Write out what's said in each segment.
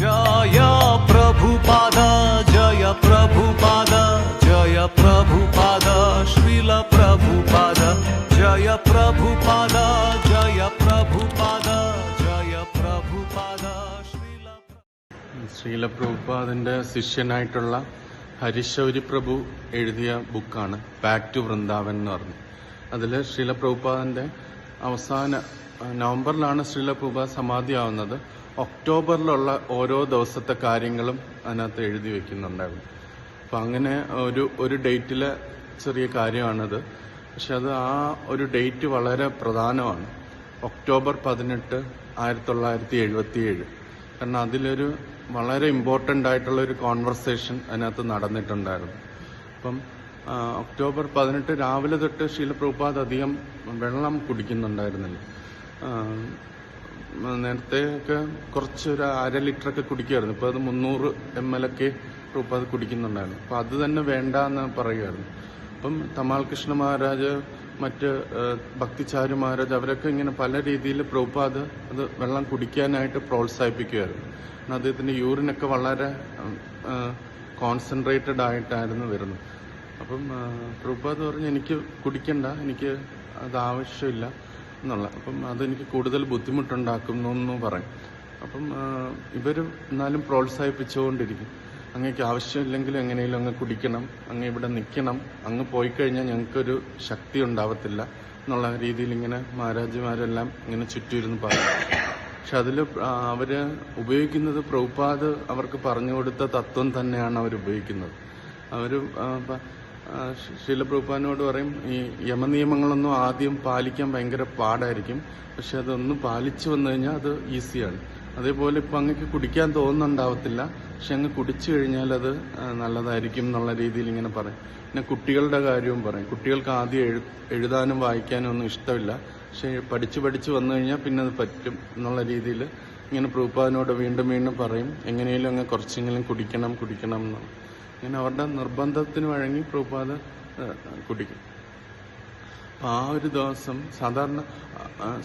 ജയ ജയ ജയ ജയ ജയ ജയ ശിഷ്യനായിട്ടുള്ള ഹരിശൗരി പ്രഭു എഴുതിയ ബുക്കാണ് back to Vrindavan എന്ന് പറഞ്ഞു. അതിൽ ശ്രീലപ്രഭുപാദന്റെ അവസാന നവംബറിലാണ് ശ്രീലപ്രഭുപാദ സമാധിയാവുന്നത്. ഒക്ടോബറിലുള്ള ഓരോ ദിവസത്തെ കാര്യങ്ങളും അതിനകത്ത് എഴുതി വെക്കുന്നുണ്ടായിരുന്നു. അപ്പം അങ്ങനെ ഒരു ഒരു ഡേറ്റിലെ ചെറിയ കാര്യമാണത്. പക്ഷെ അത് ആ ഒരു ഡേറ്റ് വളരെ പ്രധാനമാണ്. ഒക്ടോബർ പതിനെട്ട് ആയിരത്തി തൊള്ളായിരത്തി എഴുപത്തി ഏഴ് കാരണം അതിലൊരു വളരെ ഇമ്പോർട്ടന്റ് ആയിട്ടുള്ള ഒരു കോൺവെർസേഷൻ അതിനകത്ത് നടന്നിട്ടുണ്ടായിരുന്നു. അപ്പം ഒക്ടോബർ പതിനെട്ട് രാവിലെ തൊട്ട് ശീലപ്രഭുപാദ് അധികം വെള്ളം കുടിക്കുന്നുണ്ടായിരുന്നില്ല. നേരത്തെ ഒക്കെ കുറച്ച് ഒരു അര ലിറ്റർ ഒക്കെ കുടിക്കുമായിരുന്നു ഇപ്പോൾ അത് മുന്നൂറ് എം എൽ ഒക്കെ പ്രഭുപാദ് കുടിക്കുന്നുണ്ടായിരുന്നു. അപ്പോൾ അത് തന്നെ വേണ്ട എന്ന് പറയുമായിരുന്നു അപ്പം തമാൽ കൃഷ്ണ മഹാരാജ് മറ്റ് ഭക്തിചാരു മഹാരാജ് അവരൊക്കെ ഇങ്ങനെ പല രീതിയിൽ പ്രഭുപാദ് അത് വെള്ളം കുടിക്കാനായിട്ട് പ്രോത്സാഹിപ്പിക്കുമായിരുന്നു അദ്ദേഹത്തിന്റെ യൂറിനൊക്കെ വളരെ കോൺസെൻട്രേറ്റഡ് ആയിട്ടായിരുന്നു വരുന്നത്. അപ്പം പ്രഭുപാദ് പറഞ്ഞു എനിക്ക് കുടിക്കണ്ട എനിക്ക് അത് ആവശ്യമില്ല. എന്നുള്ള. അപ്പം അതെനിക്ക് കൂടുതൽ ബുദ്ധിമുട്ടുണ്ടാക്കുന്നു എന്ന് പറയും. അപ്പം ഇവർ എന്നാലും പ്രോത്സാഹിപ്പിച്ചുകൊണ്ടിരിക്കും. അങ്ങേക്ക് ആവശ്യമില്ലെങ്കിൽ എങ്ങനെയും അങ്ങ് കുടിക്കണം അങ്ങ് ഇവിടെ നിൽക്കണം അങ്ങ് പോയി കഴിഞ്ഞാൽ ഞങ്ങൾക്കൊരു ശക്തി ഉണ്ടാവത്തില്ല എന്നുള്ള രീതിയിൽ ഇങ്ങനെ മഹാരാജിമാരെല്ലാം ഇങ്ങനെ ചുറ്റിയിരുന്ന് പറയും. പക്ഷെ അതിൽ അവർ ഉപയോഗിക്കുന്നത് പ്രഭുപാദ് അവർക്ക് പറഞ്ഞു കൊടുത്ത തത്വം തന്നെയാണ് അവർ ഉപയോഗിക്കുന്നത്. അവർ ആ, പ- ആ, ശ- ശീലപ്രഭുപാദിനോട് പറയും ഈ യമനിയമങ്ങളൊന്നും ആദ്യം പാലിക്കാൻ ഭയങ്കര പാടായിരിക്കും. പക്ഷെ അതൊന്ന് പാലിച്ചു വന്നു കഴിഞ്ഞാൽ അത് ഈസിയാണ്. അതേപോലെ ഇപ്പൊ അങ്ങക്ക് കുടിക്കാൻ തോന്നുന്നുണ്ടാവത്തില്ല. പക്ഷെ അങ്ങ് കുടിച്ചു കഴിഞ്ഞാൽ അത് നല്ലതായിരിക്കും എന്നുള്ള രീതിയിൽ ഇങ്ങനെ പറയും. പിന്നെ കുട്ടികളുടെ കാര്യവും പറയും. കുട്ടികൾക്ക് ആദ്യം എഴു എഴുതാനും വായിക്കാനും ഒന്നും ഇഷ്ടമില്ല. പക്ഷെ പഠിച്ചു പഠിച്ചു വന്നു കഴിഞ്ഞാൽ പിന്നെ അത് പറ്റും എന്നുള്ള രീതിയിൽ ഇങ്ങനെ പ്രൂപ്പാനോട് വീണ്ടും വീണ്ടും പറയും. എങ്ങനെയും അങ്ങ് കുറച്ചെങ്കിലും കുടിക്കണം കുടിക്കണം എന്ന്. ഇങ്ങനെ അവരുടെ നിർബന്ധത്തിന് വഴങ്ങി പ്രഭുപാദ കുടിക്കും. ആ ഒരു ദിവസം സാധാരണ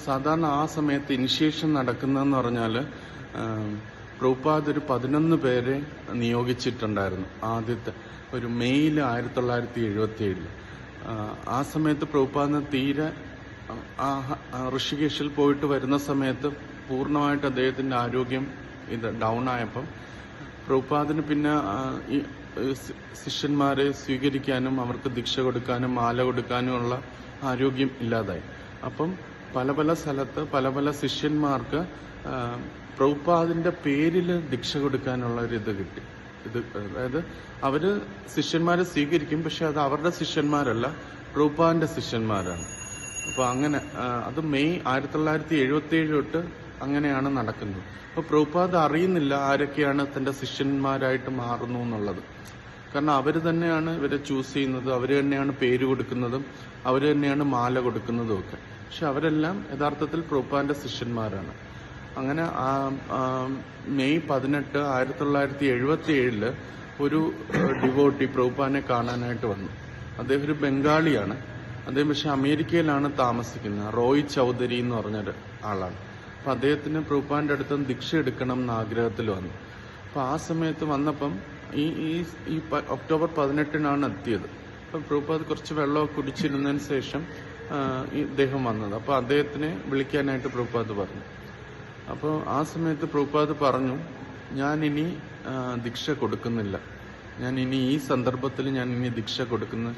സാധാരണ ആ സമയത്ത് ഇനിഷ്യേഷൻ നടക്കുന്നതെന്ന് പറഞ്ഞാൽ പ്രഭുപാദ് ഒരു പതിനൊന്ന് പേരെ നിയോഗിച്ചിട്ടുണ്ടായിരുന്നു ആദ്യത്തെ. ഒരു മെയ്യിൽ ആയിരത്തി തൊള്ളായിരത്തി എഴുപത്തി ഏഴിൽ ആ സമയത്ത് പ്രഭുപാദിന് തീരെ ആ ഋഷികേശിൽ പോയിട്ട് വരുന്ന സമയത്ത് പൂർണമായിട്ട് അദ്ദേഹത്തിന്റെ ആരോഗ്യം ഇത് ഡൗൺ ആയപ്പം പ്രഭുപാദിന് പിന്നെ ശിഷ്യന്മാരെ സ്വീകരിക്കാനും അവർക്ക് ദീക്ഷ കൊടുക്കാനും മാല കൊടുക്കാനുമുള്ള ആരോഗ്യം ഇല്ലാതായി. അപ്പം പല പല സ്ഥലത്ത് പല പല ശിഷ്യന്മാർക്ക് പ്രഭുപാദിന്റെ പേരിൽ ദീക്ഷ കൊടുക്കാനുള്ള ഒരു ഇത് കിട്ടി. ഇത് അതായത് അവർ ശിഷ്യന്മാരെ സ്വീകരിക്കും പക്ഷെ അത് അവരുടെ ശിഷ്യന്മാരല്ല പ്രഭുപാദിന്റെ ശിഷ്യന്മാരാണ്. അപ്പൊ അങ്ങനെ അത് മെയ് ആയിരത്തി തൊള്ളായിരത്തി എഴുപത്തി ഏഴ് തൊട്ട് അങ്ങനെയാണ് നടക്കുന്നത്. അപ്പൊ പ്രഭുപാദ് അറിയുന്നില്ല ആരൊക്കെയാണ് തന്റെ ശിഷ്യന്മാരായിട്ട് മാറുന്നു എന്നുള്ളത്. കാരണം അവർ തന്നെയാണ് ഇവരെ ചൂസ് ചെയ്യുന്നത് അവർ തന്നെയാണ് പേര് കൊടുക്കുന്നതും അവർ തന്നെയാണ് മാല കൊടുക്കുന്നതും ഒക്കെ. പക്ഷെ അവരെല്ലാം യഥാർത്ഥത്തിൽ പ്രഭുപാദിന്റെ ശിഷ്യന്മാരാണ്. അങ്ങനെ മെയ് പതിനെട്ട് ആയിരത്തി തൊള്ളായിരത്തി എഴുപത്തി ഏഴിൽ ഒരു ഡിവോട്ടി പ്രഭുപാദിനെ കാണാനായിട്ട് വന്നു. അദ്ദേഹം ഒരു ബംഗാളിയാണ്. അദ്ദേഹം പക്ഷെ അമേരിക്കയിലാണ് താമസിക്കുന്നത്. റോയ് ചൗധരി എന്ന് പറഞ്ഞൊരു ആളാണ്. അപ്പൊ അദ്ദേഹത്തിന് പ്രൂപ്പാന്റെ അടുത്ത് ദീക്ഷ എടുക്കണം എന്ന ആഗ്രഹത്തിൽ വന്നു. അപ്പൊ ആ സമയത്ത് വന്നപ്പം ഈ ഈ ഈ ഒക്ടോബർ പതിനെട്ടിനാണ് എത്തിയത്. അപ്പൊ പ്രൂപ്പാത് കുറച്ച് വെള്ളമൊക്കെ കുടിച്ചിരുന്നതിന് ശേഷം ഇദ്ദേഹം വന്നത്. അപ്പൊ അദ്ദേഹത്തിനെ വിളിക്കാനായിട്ട് പ്രൂപ്പാത് പറഞ്ഞു. അപ്പോൾ ആ സമയത്ത് പ്രൂപ്പാത് പറഞ്ഞു ഞാൻ ഇനി ദീക്ഷ കൊടുക്കുന്നില്ല. ഞാൻ ഇനി ഈ സന്ദർഭത്തിൽ ഞാൻ ഇനി ദീക്ഷ കൊടുക്കുന്ന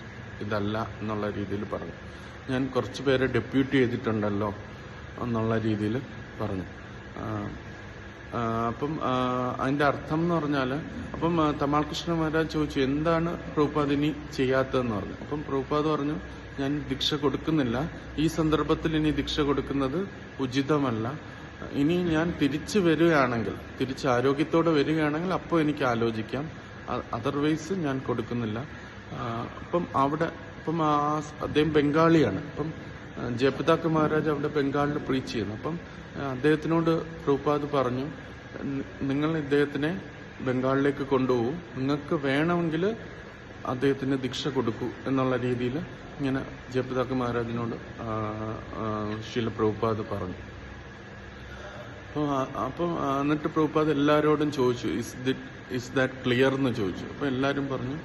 ഇതല്ല എന്നുള്ള രീതിയിൽ പറഞ്ഞു. ഞാൻ കുറച്ച് പേരെ ഡെപ്യൂട്ടി ചെയ്തിട്ടുണ്ടല്ലോ. എന്നുള്ള രീതിയിൽ പറഞ്ഞു. അപ്പം അതിന്റെ അർത്ഥം എന്ന് പറഞ്ഞാൽ അപ്പം തമാൽകൃഷ്ണ തമാൽ കൃഷ്ണ മഹാരാജ് ചോദിച്ചു എന്താണ് പ്രഭുപാദ് ഇനി ചെയ്യാത്തതെന്ന് പറഞ്ഞു? അപ്പം പ്രഭുപാദ് പറഞ്ഞു ഞാൻ ദീക്ഷ കൊടുക്കുന്നില്ല. ഈ സന്ദർഭത്തിൽ ഇനി ദീക്ഷ കൊടുക്കുന്നത് ഉചിതമല്ല. ഇനി ഞാൻ തിരിച്ചു വരികയാണെങ്കിൽ തിരിച്ച് ആരോഗ്യത്തോടെ വരികയാണെങ്കിൽ അപ്പോൾ എനിക്ക് ആലോചിക്കാം. അതർവൈസ് ഞാൻ കൊടുക്കുന്നില്ല. അപ്പം അവിടെ അപ്പം അദ്ദേഹം ബംഗാളിയാണ്. അപ്പം ജയപ്രതാക് മഹാരാജ് അവിടെ ബംഗാളിൽ പ്രീച്ച് ചെയ്യുന്നു. അപ്പം അദ്ദേഹത്തിനോട് പ്രഭുപാദ് പറഞ്ഞു "നി- നിങ്ങൾ ഇദ്ദേഹത്തിനെ ബംഗാളിലേക്ക് കൊണ്ടുപോകൂ. നിങ്ങൾക്ക് വേണമെങ്കിൽ അദ്ദേഹത്തിന് ദീക്ഷ കൊടുക്കൂ എന്നുള്ള രീതിയിൽ ഇങ്ങനെ ജയപിതാക്കൻ മഹാരാജിനോട് ശീല പ്രഭുപാദ് പറഞ്ഞു. അപ്പോൾ അപ്പോൾ എന്നിട്ട് പ്രഭുപാദ് എല്ലാവരോടും ചോദിച്ചു is this is that clear എന്ന് ചോദിച്ചു. അപ്പോൾ എല്ലാവരും പറഞ്ഞു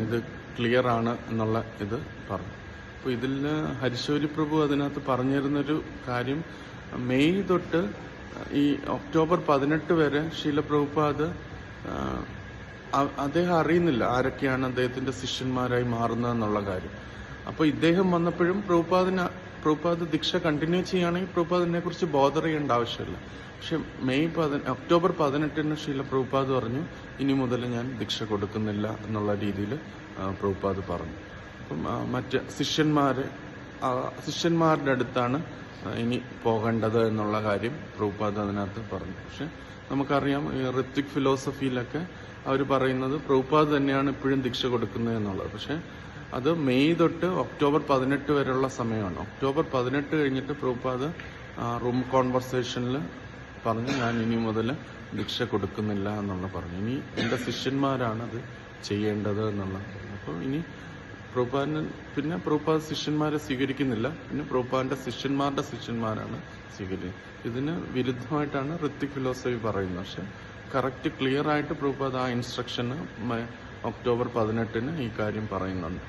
ഇത് ക്ലിയർ ആണ് എന്നുള്ള ഇത് പറഞ്ഞു. അപ്പോൾ ഇതിൽ ഹരിശോരി പ്രഭു അതിനകത്ത് പറഞ്ഞിരുന്നൊരു കാര്യം. മെയ് തൊട്ട് ഈ ഒക്ടോബർ പതിനെട്ട് വരെ ശീല പ്രഭുപാദ് ആ, അദ്ദേഹം അറിയുന്നില്ല ആരൊക്കെയാണ് അദ്ദേഹത്തിന്റെ ശിഷ്യന്മാരായി മാറുന്നതെന്നുള്ള കാര്യം. അപ്പോൾ ഇദ്ദേഹം വന്നപ്പോഴും പ്രഭുപാദിന് പ്രഭുപാദ് ദീക്ഷ കണ്ടിന്യൂ ചെയ്യുകയാണെങ്കിൽ പ്രഭുപാദിനെ കുറിച്ച് ബോധർ ചെയ്യേണ്ട ആവശ്യമില്ല. പക്ഷെ മെയ് പതി ഒക്ടോബർ പതിനെട്ടിന് ശീല പ്രഭുപാദ് പറഞ്ഞു ഇനി മുതൽ ഞാൻ ദീക്ഷ കൊടുക്കുന്നില്ല എന്നുള്ള രീതിയിൽ പ്രഭുപാദ് പറഞ്ഞു. മറ്റ് ശിഷ്യന്മാരെ ആ, ശിഷ്യന്മാരുടെ അടുത്താണ് ഇനി പോകേണ്ടത് എന്നുള്ള കാര്യം പ്രഭുപാദ് അതിനകത്ത് പറഞ്ഞു. പക്ഷെ നമുക്കറിയാം ഈ ഋത്വിക് ഫിലോസഫിയിലൊക്കെ അവർ പറയുന്നത് പ്രഭുപാദ് തന്നെയാണ് ഇപ്പോഴും ദീക്ഷ കൊടുക്കുന്നത് എന്നുള്ളത്. പക്ഷെ അത് മെയ് തൊട്ട് ഒക്ടോബർ പതിനെട്ട് വരെയുള്ള സമയമാണ്. ഒക്ടോബർ പതിനെട്ട് കഴിഞ്ഞിട്ട് പ്രഭുപാദ് റൂം കോൺവെർസേഷനിൽ പറഞ്ഞു ഞാൻ ഇനി മുതൽ ദീക്ഷ കൊടുക്കുന്നില്ല എന്നുള്ള പറഞ്ഞു. ഇനി എന്റെ ശിഷ്യന്മാരാണ് അത് ചെയ്യേണ്ടത് എന്നുള്ള അപ്പോൾ ഇനി പ്രഭുപാദിന് പിന്നെ പ്രഭുപാദ് ശിഷ്യന്മാരെ സ്വീകരിക്കുന്നില്ല. പിന്നെ പ്രഭുപാദിന്റെ ശിഷ്യന്മാരുടെ ശിഷ്യന്മാരാണ് സ്വീകരിക്കുന്നത്. ഇതിന് വിരുദ്ധമായിട്ടാണ് ഋത്തിക് ഫിലോസഫി പറയുന്നത്. പക്ഷെ കറക്റ്റ് ക്ലിയർ ആയിട്ട് പ്രഭുപാദ് ആ ഇൻസ്ട്രക്ഷന് ഒക്ടോബർ പതിനെട്ടിന് ഈ കാര്യം പറയുന്നുണ്ട്.